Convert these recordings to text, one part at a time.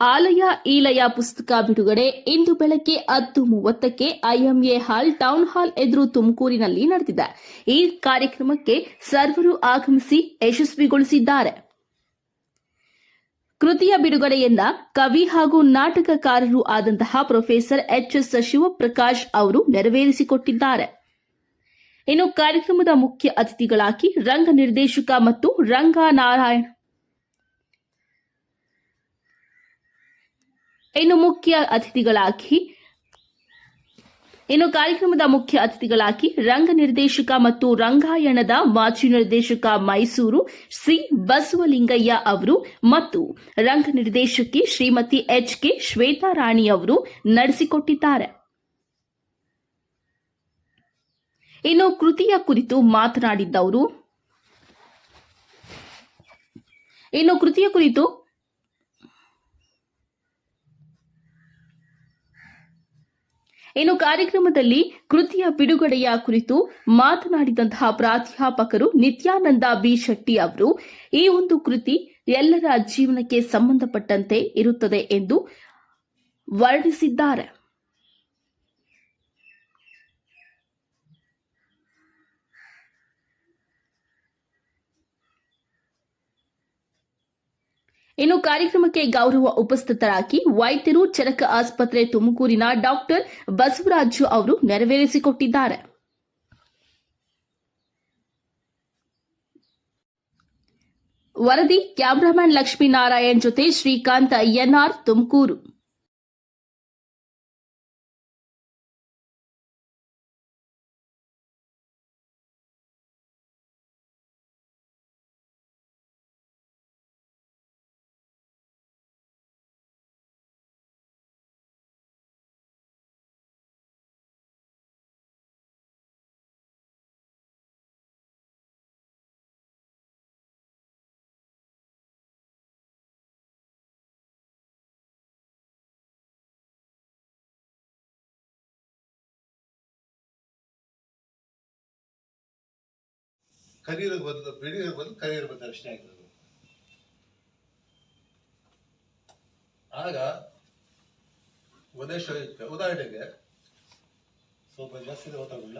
ಆಲಯ ಈಲಯ ಪುಸ್ತಕ ಬಿಡುಗಡೆ. ಇಂದು ಬೆಳಗ್ಗೆ ಹತ್ತು ಮೂವತ್ತಕ್ಕೆ ಐಎಂಎ ಹಾಲ್, ಟೌನ್ ಹಾಲ್ ಎದುರು ತುಮಕೂರಿನಲ್ಲಿ ನಡೆದಿದೆ. ಈ ಕಾರ್ಯಕ್ರಮಕ್ಕೆ ಸರ್ವರು ಆಗಮಿಸಿ ಯಶಸ್ವಿಗೊಳಿಸಿದ್ದಾರೆ. ಕೃತಿಯ ಬಿಡುಗಡೆಯನ್ನ ಕವಿ ಹಾಗೂ ನಾಟಕಕಾರರು ಆದಂತಹ ಪ್ರೊಫೆಸರ್ ಎಚ್ ಎಸ್ ಶಿವಪ್ರಕಾಶ್ ಅವರು ನೆರವೇರಿಸಿಕೊಟ್ಟಿದ್ದಾರೆ. ಇನ್ನು ಕಾರ್ಯಕ್ರಮದ ಮುಖ್ಯ ಅತಿಥಿಗಳಾಗಿ ರಂಗ ನಿರ್ದೇಶಕ ಮತ್ತು ರಂಗ ನಾರಾಯಣ ಇನ್ನು ಮುಖ್ಯ ಅತಿಥಿಗಳಾಗಿ, ಇನ್ನು ಕಾರ್ಯಕ್ರಮದ ಮುಖ್ಯ ಅತಿಥಿಗಳಾಗಿ ರಂಗ ನಿರ್ದೇಶಕ ಮತ್ತು ರಂಗಾಯಣದ ಮಾಜಿ ನಿರ್ದೇಶಕ ಮೈಸೂರು ಸಿ ಬಸವಲಿಂಗಯ್ಯ ಅವರು ಮತ್ತು ರಂಗ ನಿರ್ದೇಶಕಿ ಶ್ರೀಮತಿ ಎಚ್ ಕೆ ಶ್ವೇತಾರಾಣಿ ಅವರು ನಡೆಸಿಕೊಟ್ಟಿದ್ದಾರೆ. ಇನ್ನು ಕೃತಿಯ ಕುರಿತು ಮಾತನಾಡಿದ್ದವರು, ಇನ್ನು ಕೃತಿಯ ಕುರಿತು ಇನ್ನು ಕಾರ್ಯಕ್ರಮದಲ್ಲಿ ಕೃತಿಯ ಬಿಡುಗಡೆಯ ಕುರಿತು ಮಾತನಾಡಿದಂತಹ ಪ್ರಾಧ್ಯಾಪಕರು ನಿತ್ಯಾನಂದ ಬಿ ಶೆಟ್ಟಿ ಅವರು, ಈ ಒಂದು ಕೃತಿ ಎಲ್ಲರ ಜೀವನಕ್ಕೆ ಸಂಬಂಧಪಟ್ಟಂತೆ ಇರುತ್ತದೆ ಎಂದು ವರ್ಣಿಸಿದ್ದಾರೆ. ಇನ್ನು ಕಾರ್ಯಕ್ರಮಕ್ಕೆ ಗೌರವ ಉಪಸ್ಥಿತರಾಗಿ ವೈದ್ಯರು, ಚರಕ ಆಸ್ಪತ್ರೆ ತುಮಕೂರಿನ ಡಾಕ್ಟರ್ ಬಸವರಾಜು ಅವರು ನೆರವೇರಿಸಿಕೊಟ್ಟಿದ್ದಾರೆ. ವರದಿ, ಕ್ಯಾಮರಾಮನ್ ಲಕ್ಷ್ಮೀನಾರಾಯಣ್ ಜೊತೆ ಶ್ರೀಕಾಂತ್, ಎನ್ಆರ್ ತುಮಕೂರು. ಕರಿಯರ್ ಬದಲು ಬೆಳೆಯೋರ್ ಬಂದು ಕರಿಯರ್ ಬಂದ ಅಷ್ಟೇ ಆಗಿರೋದು ಆಗ ಇತ್ತು. ಉದಾಹರಣೆಗೆ, ಸ್ವಲ್ಪ ಜಾಸ್ತಿ ಗೊತ್ತಾಗಲ್ಲ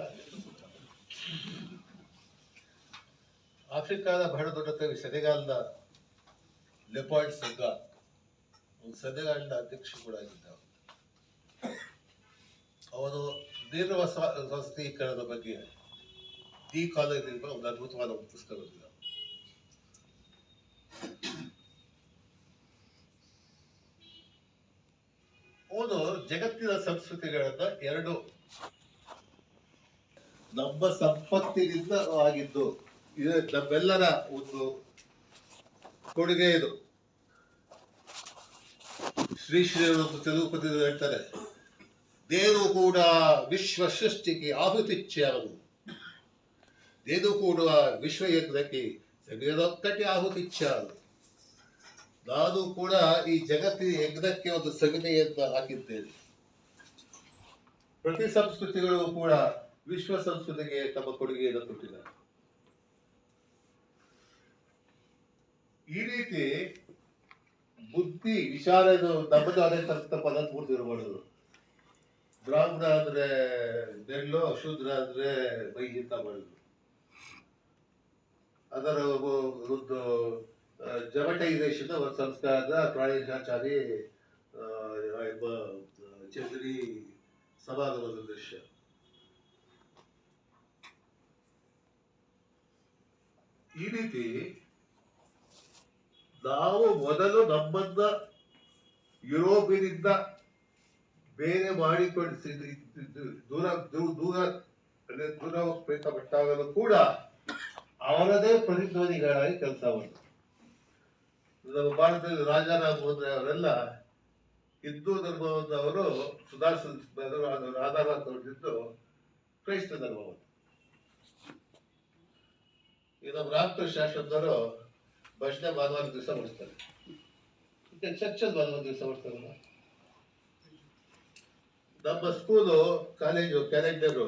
ಆಫ್ರಿಕಾದ ಬಹಳ ದೊಡ್ಡ ಕವಿ ಸದೆಗಾಲದ ಲೆಪಾಯ್ಡ್ ಸಂಘ ಒಂದು ಸದೆಗಾಲದ ಅಧ್ಯಕ್ಷ ಕೂಡ ಆಗಿದ್ದ ಅವನು. ದೀರ್ಘ ನಿರ್ವಸ ವಸತೀಕರಣದ ಬಗ್ಗೆ ಈ ಕಾಲದಿಂದ ಒಂದು ಅದ್ಭುತವಾದ ಒಂದು ಪುಸ್ತಕ ಅವನು ಜಗತ್ತಿನ ಸಂಸ್ಕೃತಿಗಳನ್ನ ಎರಡು ನಮ್ಮ ಸಂಪತ್ತಿನಿಂದ ಆಗಿದ್ದು, ಇದು ನಮ್ಮೆಲ್ಲರ ಒಂದು ಕೊಡುಗೆ ಇದು. ಶ್ರೀ ಶ್ರೀ ಒಂದು ತೆಲುಗು ಹೇಳ್ತಾರೆ ದೇವರು ಕೂಡ ವಿಶ್ವ ಸೃಷ್ಟಿಗೆ ಆಹುತಿಚ್ಛೆಯವನು ದೇನು ಕೂಡ ವಿಶ್ವಯಜ್ಞಕ್ಕೆ ಸಗದೊಕ್ಕಟಿ ಆಹುತಿಚ್ಚಾರು. ನಾನು ಕೂಡ ಈ ಜಗತ್ತಿನ ಯಜ್ಞಕ್ಕೆ ಒಂದು ಸಗಣಿಯನ್ನು ಹಾಕಿದ್ದೇನೆ. ಪ್ರತಿ ಸಂಸ್ಕೃತಿಗಳು ಕೂಡ ವಿಶ್ವ ಸಂಸ್ಕೃತಿಗೆ ತಮ್ಮ ಕೊಡುಗೆಯನ್ನು ಕೊಟ್ಟಿದ್ದಾರೆ ಈ ರೀತಿ ಬುದ್ಧಿ, ವಿಚಾರ ನಮ್ಮದೇ ತಕ್ಕ ಪದಾರ್ಥ ಮಾಡೋದು ಬ್ರಾಹ್ಮಣ ಅಂದ್ರೆ ನೆಲ್ಲು ಶೂದ್ರ ಅಂದ್ರೆ ಮೈ ಅಂತ ಮಾಡುದು ಅದರ ಒಂದು ಜಮಟೈಸೇಷನ್ ಒಂದು ಸಂಸ್ಕಾರದ ಪ್ರಾಣೇಶಾಚಾರಿ ಎಂಬ ಚಂದ್ರಿ ಸಮಾಗಮದ ದೃಶ್ಯ ಈ ರೀತಿ ನಾವು ಮೊದಲು ನಮ್ಮನ್ನ ಯುರೋಪಿನಿಂದ ಬೇರೆ ಮಾಡಿಕೊಂಡು ದೂರ ದೂರ ದೂರ ಪ್ರಯತ್ನಪಟ್ಟಾಗಲೂ ಕೂಡ ಅವರದೇ ಪ್ರತಿಧ್ವನಿಗಳಾಗಿ ಕೆಲಸ ಮಾಡಿದ್ರು ನಮ್ಮ ಭಾರತದಲ್ಲಿ ರಾಜಾರಾಮ್ ಅವರೆಲ್ಲ ಹಿಂದೂ ಧರ್ಮವನ್ನು ಅವರು ಅವರಿದ್ದು ಆಧಾರ ತೋರಿಸಿದ್ದು ಕ್ರೈಸ್ತ ಧರ್ಮವನ್ನು ಈಗ ನಮ್ಮ ರಾಮಕೃಷ್ಣ ಶಾಸ್ತ್ರದವರು ಭಜನೆ ಭಾನುವಾರ ದಿವಸ ಮಾಡಿಸ್ತಾರೆ. ಮತ್ತೆ ಚರ್ಚಲ್ಲಿ ಭಾನುವಾರ ದಿವಸ ಮಾಡ್ತಾರೆ ನಮ್ಮ ಸ್ಕೂಲು, ಕಾಲೇಜು, ಕ್ಯಾಲೆಂಡರು